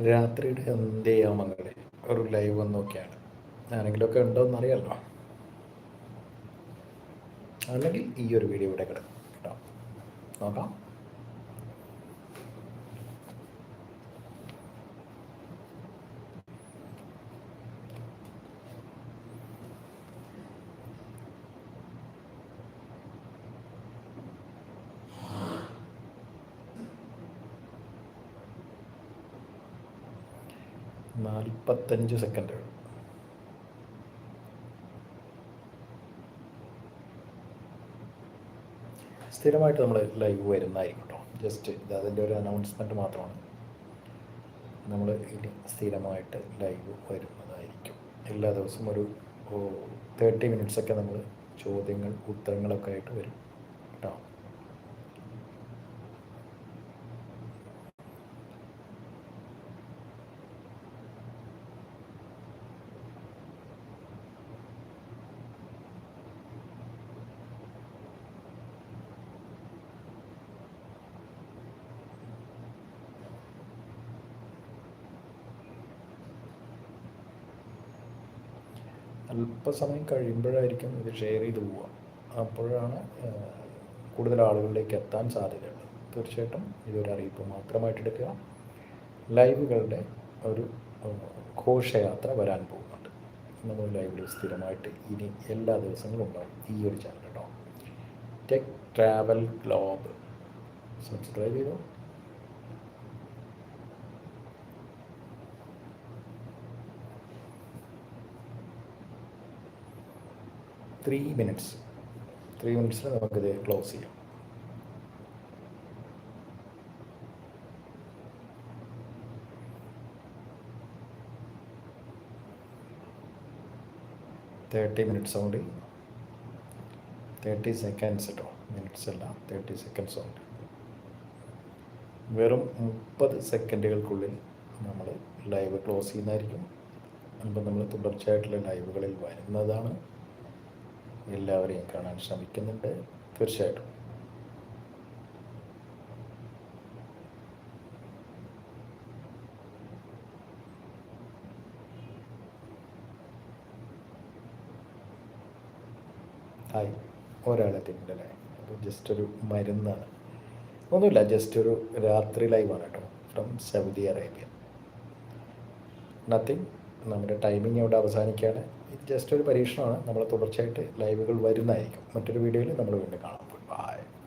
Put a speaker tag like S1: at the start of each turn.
S1: രാത്രിയുടെ മകളെ ഒരു ലൈവ് വന്ന് നോക്കിയാണ്. ആരെങ്കിലുമൊക്കെ ഉണ്ടോ അറിയാലോ അല്ലെങ്കിൽ ഈ ഒരു വീഡിയോ ഇവിടെ കിടക്കും കേട്ടോ നോക്കാം. നാൽപ്പത്തഞ്ച് സെക്കൻഡുകൾ സ്ഥിരമായിട്ട് നമ്മൾ ലൈവ് വരുന്നതായിരിക്കും കേട്ടോ ജസ്റ്റ് ഇത് അതിന്റെ ഒരു അനൗൺസ്മെന്റ് മാത്രമാണ്. നമ്മൾ ഇനി സ്ഥിരമായിട്ട് ലൈവ് വരുന്നതായിരിക്കും. എല്ലാ ദിവസവും ഒരു തേർട്ടി മിനിറ്റ്സൊക്കെ നമ്മൾ ചോദ്യങ്ങൾ ഉത്തരങ്ങളൊക്കെ ആയിട്ട് വരും കേട്ടോ അല്പസമയം കഴിയുമ്പോഴായിരിക്കും ഇത് ഷെയർ ചെയ്ത് പോവുക. അപ്പോഴാണ് കൂടുതൽ ആളുകളിലേക്ക് എത്താൻ സാധ്യതയുള്ളത്. തീർച്ചയായിട്ടും ഇതൊരു അറിയിപ്പ് മാത്രമായിട്ട് എടുക്കുക. ലൈവുകളുടെ ഒരു ഘോഷയാത്ര വരാൻ പോകുന്നുണ്ട്. നമ്മൾ ലൈവിൽ സ്ഥിരമായിട്ട് ഇനി എല്ലാ ദിവസങ്ങളും ഉണ്ടാവും ഈ ഒരു ചാനൽ കേട്ടോ ടെക് ട്രാവൽ ഗ്ലോബ് സബ്സ്ക്രൈബ് ചെയ്തോ? ത്രീ മിനിറ്റ്സ് ത്രീ മിനിറ്റ്സിൽ നമുക്കിത് ക്ലോസ് ചെയ്യാം. തേർട്ടി മിനിറ്റ്സ് ഉണ്ട് തേർട്ടി സെക്കൻഡ്സ് കേട്ടോ മിനിറ്റ്സ് അല്ല തേർട്ടി സെക്കൻഡ്സ് ഉണ്ട് വെറും മുപ്പത് സെക്കൻഡുകൾക്കുള്ളിൽ നമ്മൾ ലൈവ് ക്ലോസ് ചെയ്യുന്നതായിരിക്കും. അപ്പം നമ്മൾ തുടർച്ചയായിട്ടുള്ള ലൈവുകളിൽ വരുന്നതാണ്. എല്ലാവരെയും കാണാൻ ശ്രമിക്കുന്നുണ്ട്. തീർച്ചയായിട്ടും. ഹായ്. ഒരാളെത്തിയിട്ടുണ്ടല്ലേ അപ്പോൾ ജസ്റ്റ് ഒരു മരുന്നാണ്. ഒന്നുമില്ല ജസ്റ്റ് ഒരു രാത്രി ലൈവാണ് കേട്ടോ. ഫ്രം സൗദി അറേബ്യ നത്തിങ് നമ്മുടെ ടൈമിംഗ് അവിടെ അവസാനിക്കുകയാണ്. ജസ്റ്റ് ഒരു പരീക്ഷണമാണ്. നമ്മൾ തുടർച്ചയായിട്ട് ലൈവുകൾ വരുന്നതായിരിക്കും. മറ്റൊരു വീഡിയോയിൽ നമ്മൾ വീണ്ടും കാണാം. ബൈ